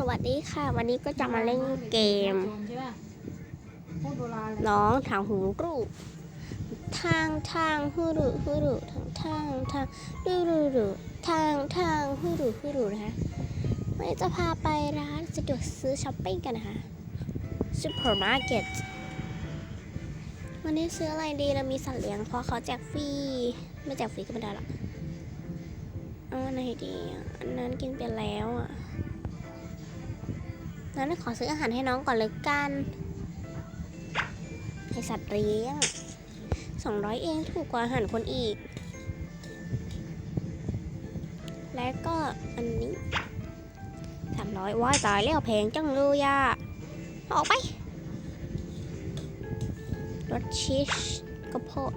สวัสดีค่ะ วันนี้ก็จะมาเล่นเกมใช่ป่ะโคตรโบราณเลยน้องทางหูรูปทางทางฮูรุฮูรุทางทางทางดูดูดูทางทางฮูรุฮูรุนะคะวันนี้จะพาไปร้านสะดวกซื้อช้อปปิ้งกันนะคะซูเปอร์มาร์เก็ตวันนี้ซื้ออะไรดีเรามีสัตว์เลี้ยงเพราะเขาแจกฟรีไม่แจกฟรีก็ไม่ได้หรอกเอาอันไหนดีอะอันนั้นกินไปแล้วอะ งั้นขอซื้ออาหารให้น้องก่อนเลยกันให้สัตว์เลี้ยง200เองถูกกว่าอาหารคนอีก และก็อันนี้300ว้ายตายแล้วแพงจังเลยอะอาออกไปรสชีสกระโพด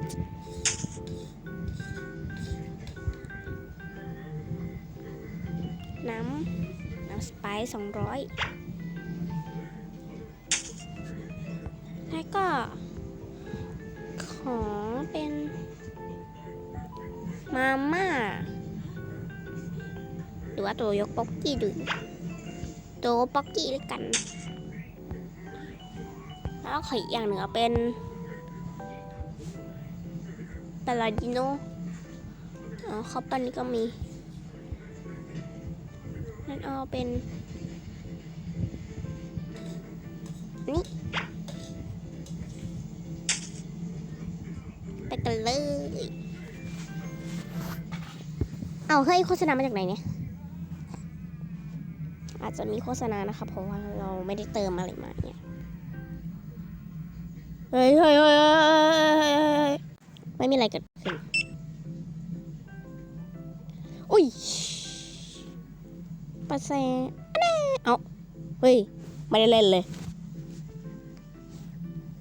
น้ำ น้ำสไปซ์200แล้ว ก็ ขอเป็นมาม่าหรือว่าตัวยกป๊อกกี้ดูตัวป๊อกกี้ด้วยกัน แล้วขออีกอย่างหนึ่งเอเป็นปาลาดิโนอ๋อเขาปันนี้ก็มีนั่นเอาเป็น ไปกันเลย เอาเฮ้ยโฆษณามาจากไหนเนี่ย อาจจะมีโฆษณานะคะเพราะว่าเราไม่ได้เติมอะไรมาเนี่ย เฮ้ยเฮ้ยเฮ้ยเฮ้ยเฮ้ยเฮ้ยไม่มีอะไรเกิดขึ้น อุ้ยปะแซแน่เอาเฮ้ย ไม่ได้เล่นเลย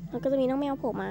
แล้วก็จะมีน้องแมวโผล่มา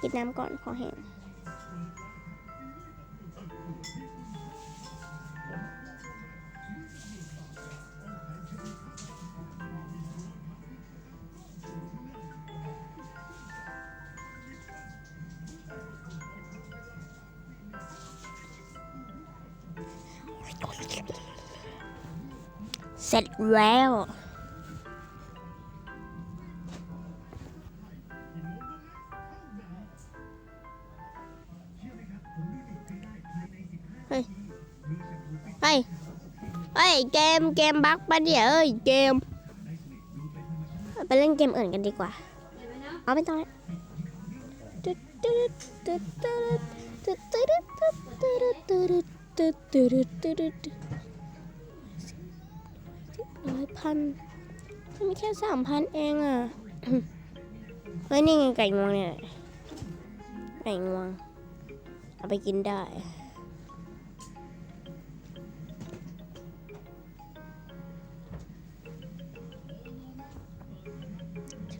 กินน้ำก่อนขอแห้งเสร็จแล้ว ยเกมเกมบักปะเนี่ยเอ้ยเกม ไปเล่นเกมอื่นกันดีกว่า เอาไม่ต้องแล้วร้อยพันมีแค่สามพันเองอะ เฮ้ย นี่ไงไก่งวงเนี่ย ไก่งวง เอาไปกินได้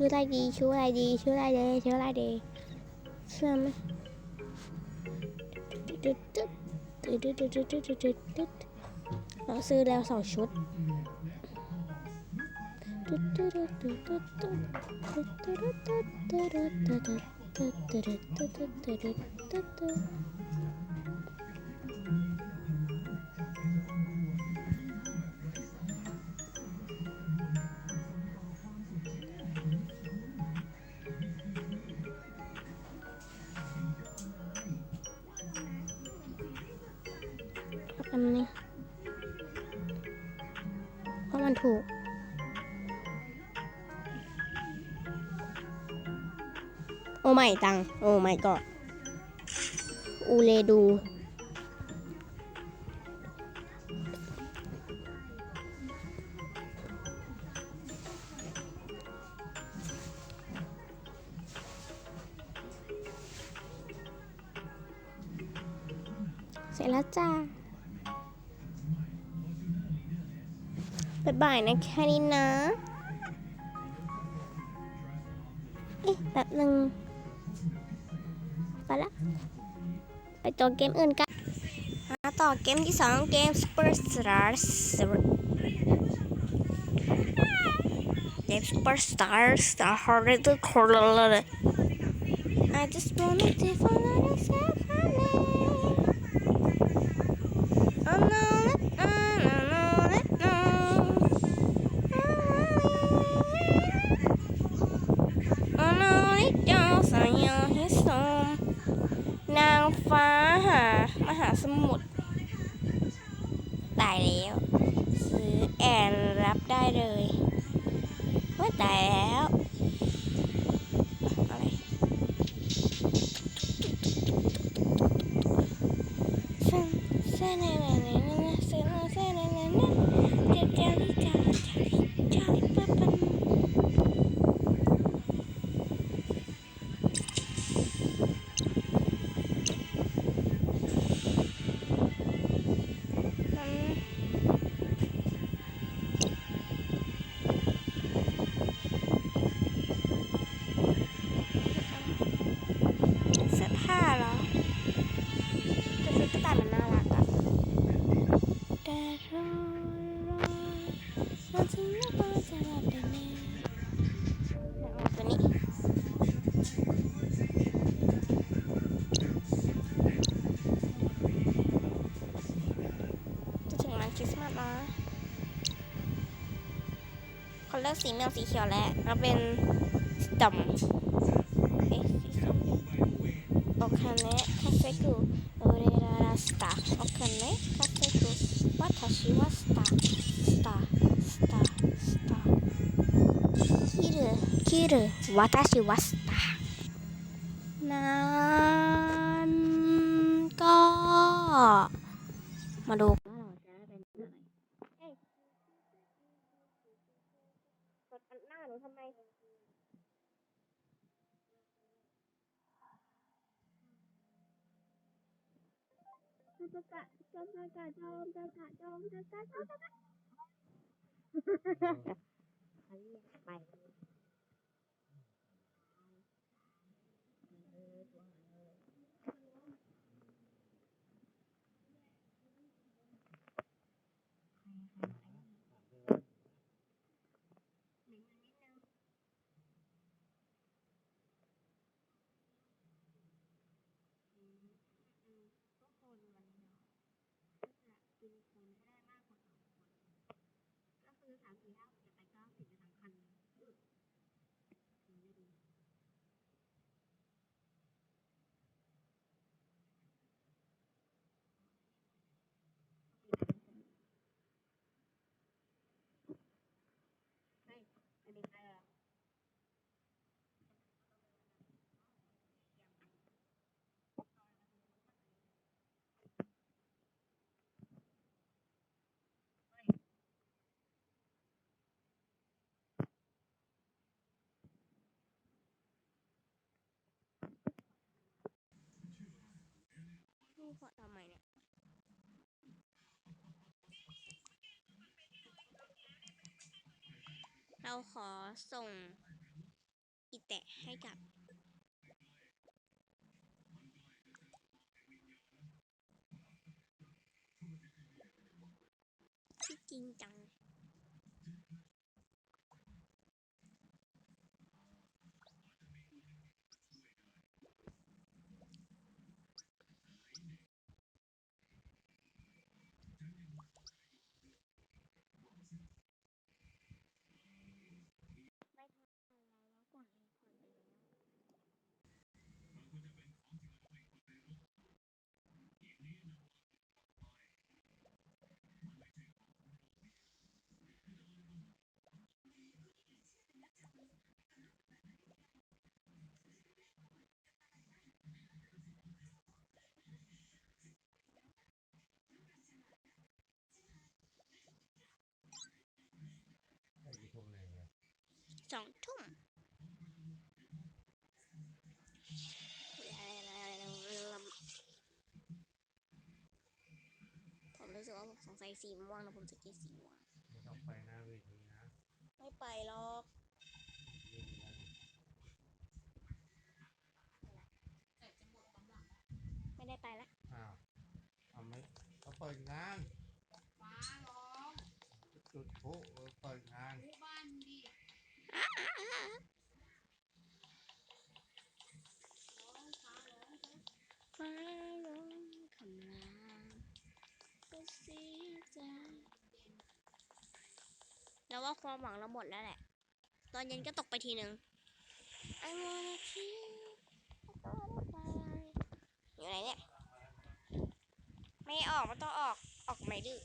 ชื่ออะไรดีชื่ออะไรดีชื่ออะไรดีชื่ออะไรดีเชื่อไหมเราซื้อแล้วสองชุด มันถูก โอ้ไม่ตัง โอ้ไม่ก็อูเลดูเสร็จแล้วจ้า บ๊ายบายนะแค่นี้นะ เอ๊ะแบบหนึ่งไปละ ไปต่อเกมอื่นกันมาต่อเกมที่สองเกม Superstars เกม Superstars Star Horror Color I just wanna to follow the self Oh no, oh no, no, no, no. Oh no, it don't say your his song นางฟ้าหามหา สมุทรตายแล้ว ซื้อแอนรับได้เลยว่าตายแล้ว สีแมวสีเขียวแล้วแล้เป็นสีดำอ๊โอเคไหมคาเฟ่กูโอเรราราสตาโอเคไหมคาเฟ่กูว่าทัชิว่าสตาสตาสตาสตาคิรุคิรุว่าทัชิว่าส กดอันหน้าหนูทำไม จะกะจอมจะกะจอมจะกะจอมจะกะจอมจะกะไป นี่พอทำไมเนี่ย เราขอส่งอีแตะให้กับที่จริงจัง สองทุ่มว่าสงสัยสีม่วงนะผมจะกินสีม่วงไม่ต้องไปหน้าเวทีนะไม่ไปหรอกยิงกันแต่จะหมดกำลังไม่ได้ไปละอ้าวเอาไหมเขาเปิดงาน ฟ้าร้อง จุดพลุเออเปิดงาน ผู้บ้านดิร้อง ฟ้าร้องเถอะฟ้าร้องคำรามก็เสียใจแล้วว่าความหวังเราหมดแล้วแหละ ตอนเย็นก็ตกไปทีหนึ่ง I wanna kill I wanna fly อยู่ไหนเนี่ย ไม่ออกมันต้องออก ออกไหมดื้อ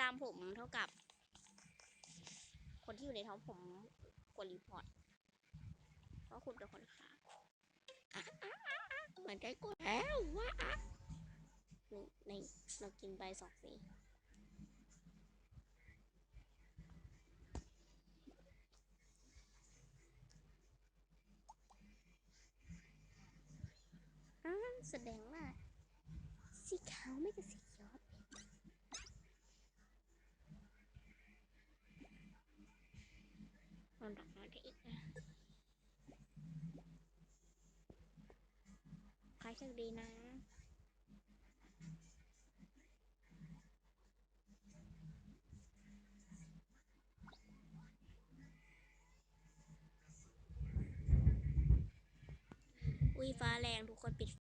ตามผมเท่ากับ คนที่อยู่ในท้องผมกดรีพอร์ตเพราะคุณเป็นคนฆ่าเหมือนได้กดแล้วว่าอะนี่ในเรากินไปสองสีแสดงว่าสีขาวไม่กับสีเขียว น อนดอกน้อยได้อีกนะ ใครโชคดีนะอุ้ยฟ้าแรงทุกคนปิด